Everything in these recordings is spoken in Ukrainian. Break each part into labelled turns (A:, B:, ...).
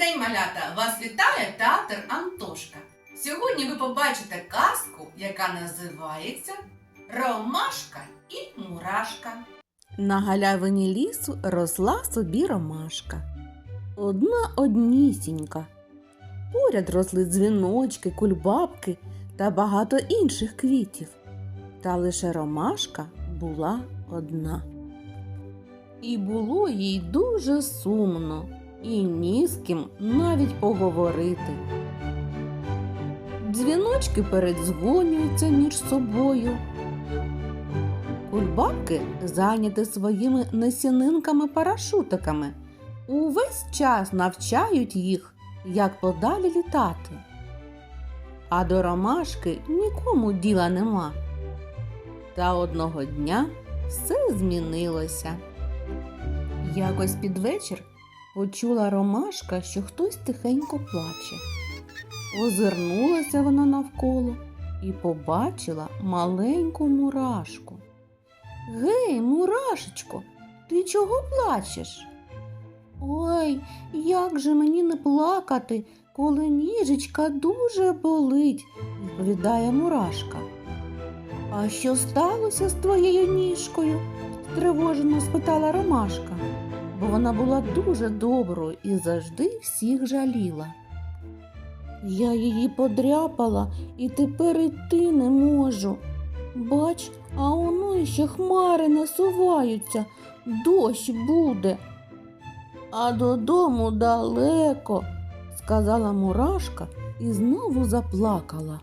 A: день, малята! Вас вітає театр Антошка. Сьогодні ви побачите казку, яка називається Ромашка і Мурашка.
B: На галявині лісу росла собі ромашка. Одна однісінька. Поряд росли дзвіночки, кульбабки та багато інших квітів. Та лише ромашка була одна. І було їй дуже сумно, і ні з ким навіть поговорити. Дзвіночки передзвонюються між собою. Кульбабки зайняті своїми несінинками-парашутиками. Увесь час навчають їх, як подалі літати. А до ромашки нікому діла нема. Та одного дня все змінилося. Якось під вечір почула ромашка, що хтось тихенько плаче. Озирнулася вона навколо і побачила маленьку мурашку. Гей, мурашечко, ти чого плачеш? Ой, як же мені не плакати, коли ніжечка дуже болить, відповідає мурашка. А що сталося з твоєю ніжкою? стривожено спитала Ромашка, бо вона була дуже доброю і завжди всіх жаліла. Я її подряпала і тепер іти не можу. Бач, а воно ще хмари насуваються, дощ буде. А додому далеко, сказала мурашка і знову заплакала.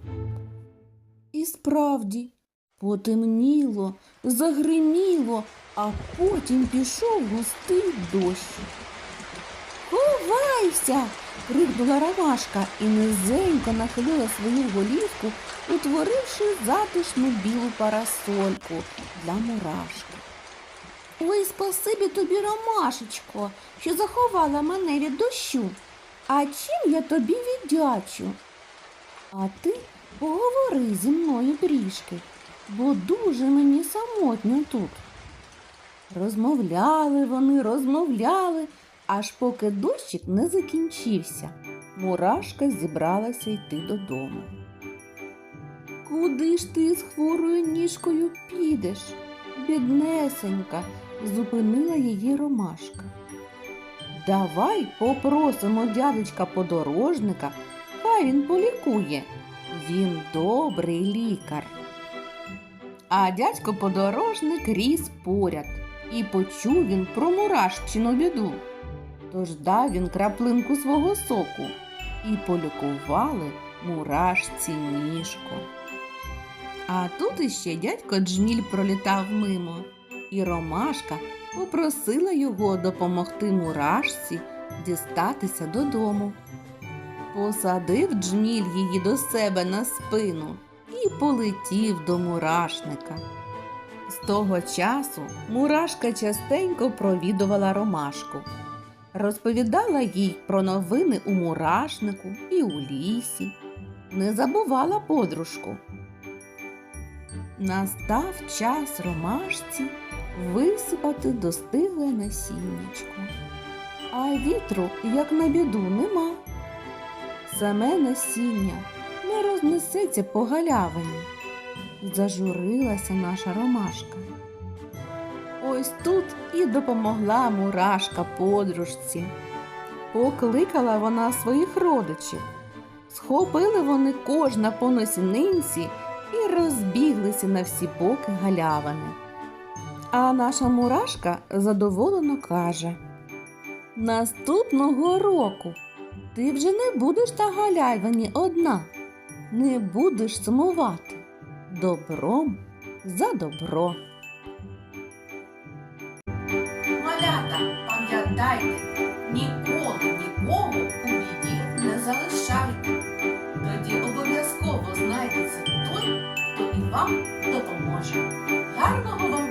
B: І справді, потемніло, загриміло, а потім пішов густий дощ. Ховайся! крикнула ромашка і низенько нахилила свою голівку, утворивши затишну білу парасольку для мурашки. Ой, спасибі тобі, Ромашечко, що заховала мене від дощу. А чим я тобі віддячу? А ти поговори зі мною трішки, бо дуже мені самотньо тут. Розмовляли вони, розмовляли, аж поки дощик не закінчився. Мурашка зібралася йти додому. Куди ж ти з хворою ніжкою підеш? Біднесенька, зупинила її ромашка. Давай попросимо дядечка подорожника, хай він полікує. Він добрий лікар. А дядько подорожник ріс поряд, і почув він про мурашчину біду. Тож дав він краплинку свого соку і полікували мурашці ніжку. А тут іще дядько Джміль пролітав мимо, і Ромашка попросила його допомогти мурашці дістатися додому. Посадив Джміль її до себе на спину полетів до мурашника. З того часу мурашка частенько провідувала ромашку, розповідала їй про новини у мурашнику і у лісі, не забувала подружку. Настав час ромашці висипати достигле насіннячко. А вітру, як на біду, нема. Саме насіння не рознесеться по галявині. Зажурилася наша ромашка. Ось тут і допомогла мурашка подружці. Покликала вона своїх родичів. Схопили вони кожна по носінинці і розбіглися на всі боки галявини. А наша мурашка задоволено каже: Наступного року ти вже не будеш на галявині одна, не будеш сумувати. Добром за добро.
A: Малята, пам'ятайте, ніколи нікого у біді не залишайте. Тоді обов'язково знайдеться той, хто і вам допоможе. Гарного